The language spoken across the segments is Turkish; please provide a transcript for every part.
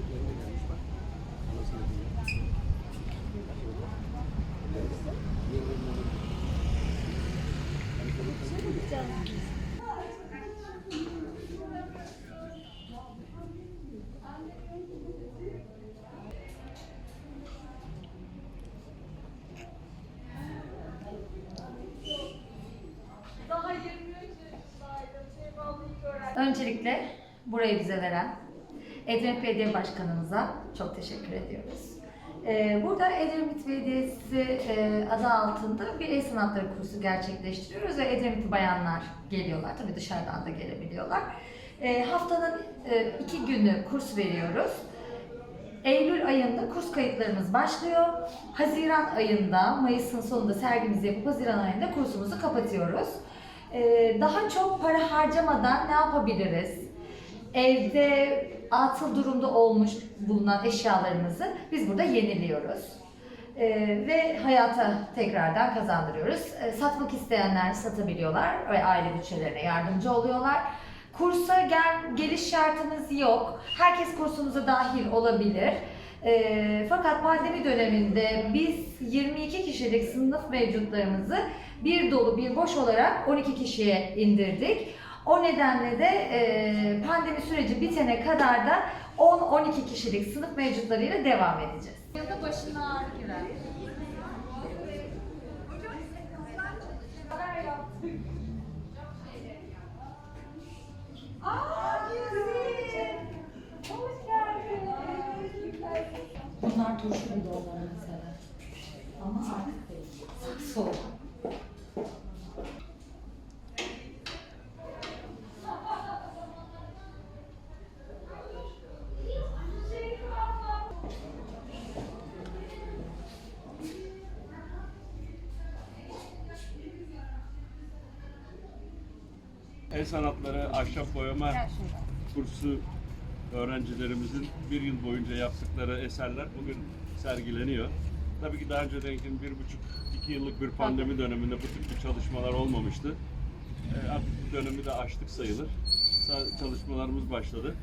gelmiş bak. Öncelikle burayı bize veren Edremit Belediye Başkanımıza çok teşekkür ediyoruz. Ee, Burada Edremit Belediyesi e, adı altında bir el sanatları kursu gerçekleştiriyoruz ve Edremitli bayanlar geliyorlar. Tabii dışarıdan da gelebiliyorlar. Ee, Haftanın e, iki günü kurs veriyoruz. Eylül ayında kurs kayıtlarımız başlıyor. Haziran ayında, Mayıs'ın sonunda sergimizi yapıp Haziran ayında kursumuzu kapatıyoruz. Ee, daha çok para harcamadan ne yapabiliriz? Evde atıl durumda olmuş bulunan eşyalarımızı biz burada yeniliyoruz. Ee, ve hayata tekrardan kazandırıyoruz. Ee, satmak isteyenler satabiliyorlar ve aile bütçelerine yardımcı oluyorlar. Kursa gel, geliş şartımız yok. Herkes kursumuza dahil olabilir. Ee, fakat pandemi döneminde biz 22 kişilik sınıf mevcutlarımızı bir dolu bir boş olarak 12 kişiye indirdik. O nedenle de e, pandemi süreci bitene kadar da 10-12 kişilik sınıf mevcutlarıyla devam edeceğiz. Ya da başına ağrı girer. Bunlar turşu gibi onları mesela. Ama artık değil. Soğuk. El sanatları, ahşap boyama kursu öğrencilerimizin bir yıl boyunca yaptıkları eserler bugün sergileniyor. Tabii ki daha öncedenki bir buçuk, iki yıllık bir pandemi döneminde bu tip bir çalışmalar olmamıştı. Ee, artık bu dönemi de aştık sayılır. Sa- Çalışmalarımız başladı.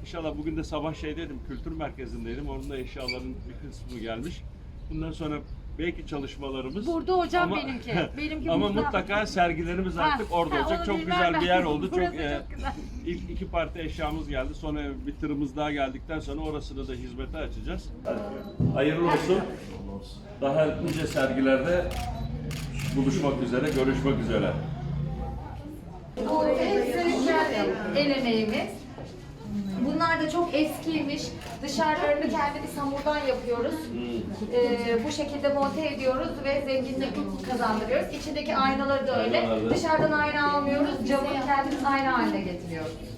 İnşallah bugün de sabah şeydeydim, kültür merkezindeydim. Onun da eşyaların bir kısmı gelmiş. Bundan sonra belki çalışmalarımız Burada hocam ama, benimki. Benimki ama burada. mutlaka sergilerimiz Ha, artık orada ha, olacak. Çok güzel ben- bir yer oldu. Burası çok, e, çok güzel. ilk iki parti eşyamız geldi. Sonra bir tırımız daha geldikten sonra orasını da hizmete açacağız. Hayırlı olsun. Daha nice sergilerde buluşmak üzere, görüşmek üzere. Bu kendi el emeğimiz. Bunlar da çok eskiymiş. Dışarılarını kendimiz hamurdan yapıyoruz. Ee, bu şekilde monte ediyoruz ve zenginlik kazandırıyoruz. İçindeki aynaları da öyle. Aynaları da. Dışarıdan ayna almıyoruz. Camı kendimiz ayna haline getiriyoruz.